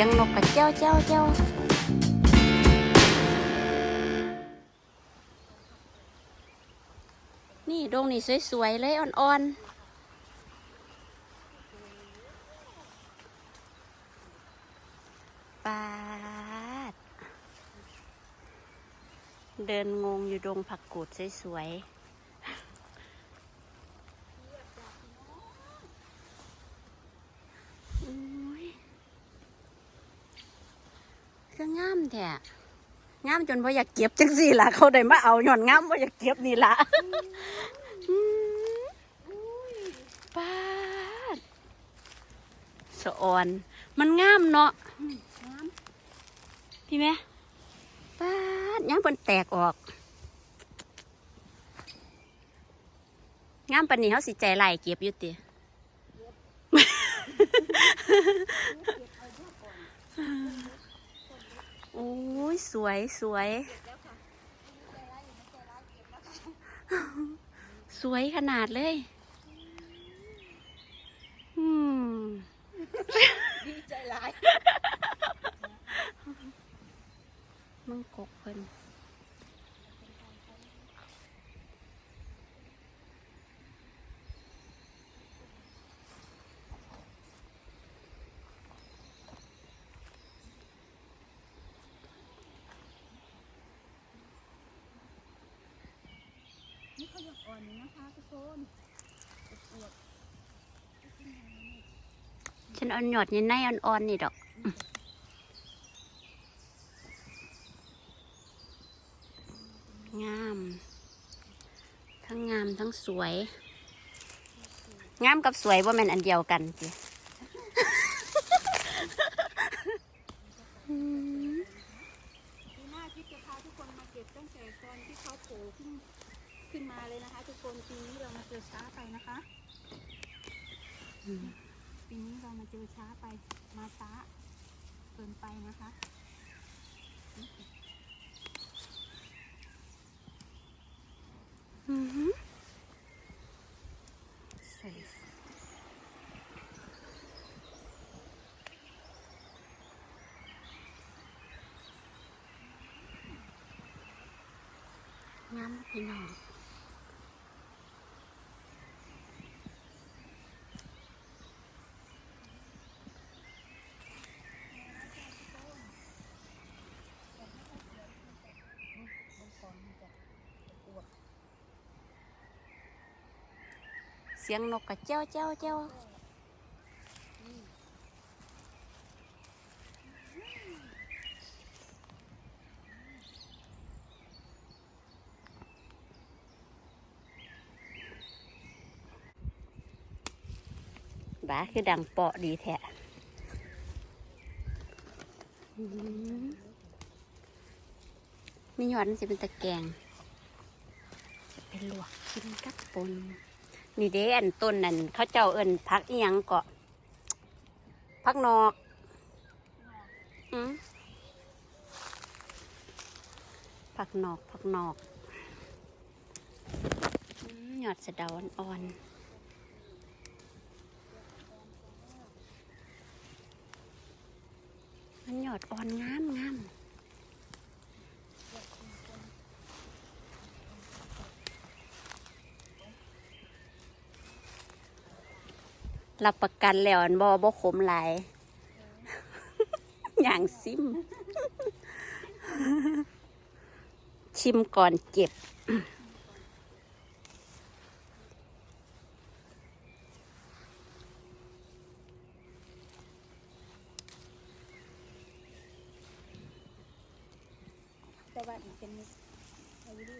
สียงนกกระเจ้าเจ้าเจ้านี่ดงนี่สวยๆเลยอ่อนๆปาดเดินงงอยู่ดงผักกูดสวยๆ คืองามแท้งามจนพ่อยากเก็บจังสี่ล่ะ เขาได้มาเอาหย่อนงามพ่อยากเก็บนี่ล่ะอืมปาดสะออน มันงามเนาะพี่แม่ปาดยังเป็นแตกออก งามปันนี้เขาสิใจไหลเก็บอยู่ติโอ้ยสวยสวย สวยขนาดเลย อืมดีใจหลายมึงกกเพิ่น นี่เขายัง อ่อนอยู่นะคะทุกคนฉันเอ่อนหยอดยินในอ่อนๆนี่ดอกงาม ทั้งงามทั้งสวย งามกับสวยว่าแม่นอันเดียวกันจิอืมปีหน้าคิดจะพาทุกคนมาเก็บตั้งแต่ตอนที่เขาโผล่ขึ้น ขึ้นมาเลยนะคะ ทุกคนปีนี้เรามาเจอช้าไปนะคะอืมปีนี้เรามาเจอช้าไปมาช้าเกินไปนะคะอือหือสวยงามพี่น้อง สียงนกกระเจ้าเจ้าเจ้าบ้าคือดังเปาะดีแท้อืมมีหยอดมันจะเป็นตะแกรงจะเป็นลวกกินกับปน นี่เด้อันต้นนั่นเขาเจ้าเอินพักอียังเกาะพักนอกอืมพักนอกพักนอกหยอดสะเดาอ่อนมันหยอดอ่อนงามงาม รับประกันแล้วอันบอบ่ขมหลายอย่างซิม ชิมก่อนเก็บ แต่ว่าอีกเป็นอายุด้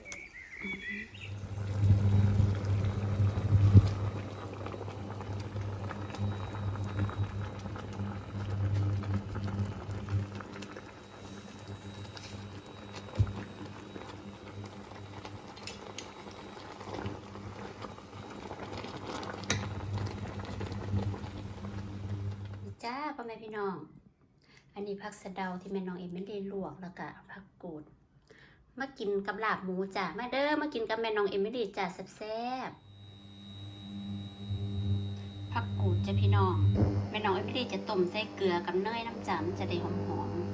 แม่พี่น้อง อันนี้ผักสะเดาที่แม่น้องเอ็มไม่ได้ลวกแล้วก็ผักกูด มากินกับลาบหมูจ้ะมาเด้อมากินกับแม่น้องเอ็มไม่ได้จ้ะแซ่บๆผักกูดจ้ะพี่น้อง แม่น้องเอมิลี่จะต้มใส่เกลือกับเนยน้ำจำจะได้หอมๆ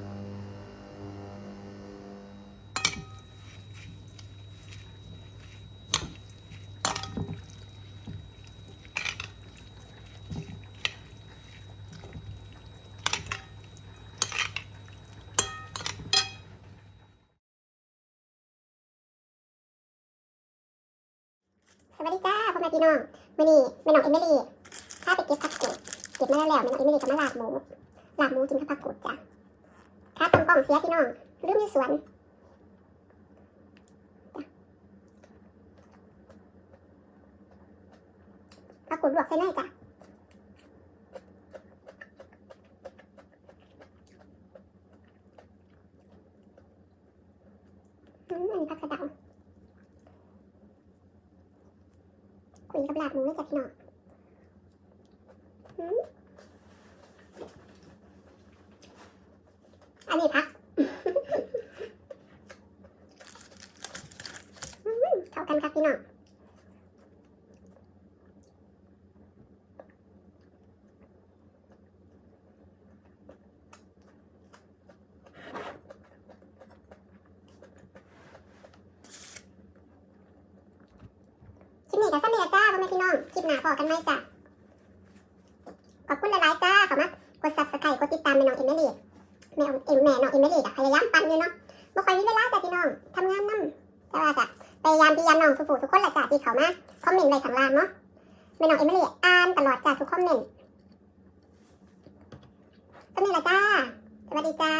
สวัสดีจ้าพ่อแม่พี่น้องวันนี้แม่น้องเอมิลี่ถ้าไปเก็บผักกูดเก็บมาแล้วแล้วแม่น้องเอมิลี่ก็มาลาบหมูลาบหมูกินกับผักกูดจ้ะถ้าต้มป้อมเสียพี่น้องลืมอยู่สวนผักกูดลวกใส่เนยจ้ะอืมอันนี้ผักสะเดา คุย กับลาบหมูเลยจ้ะพี่น้องอันนี้พักเข้ากันครับพี่น้องคลิปนี้ก็สั้นเลยจ้า พี่น้อง คลิปหน้าพอกันไหมจ้ะ ขอบคุณหลายๆจ้าขอมากด subscribe กดติดตามแม่น้องเอมิลี่แม่เอ็มแม่น้องเอมิลี่ก็พยายามปั่นอยู่เนาะบ่ค่อยมีเวลาจ้ะพี่น้องทำงานนํแต่ว่าจ้ะพยายามพยายามน้องทุกผู้ทุกคนแหละจ้ะที่เขามาคอมเมนต์ไว้ข้างล่างเนาะแม่น้องเอมิลี่อ่านตลอดจ้ะทุกคอมเมนต์ก็นี่แหละจ้าสวัสดีจ้า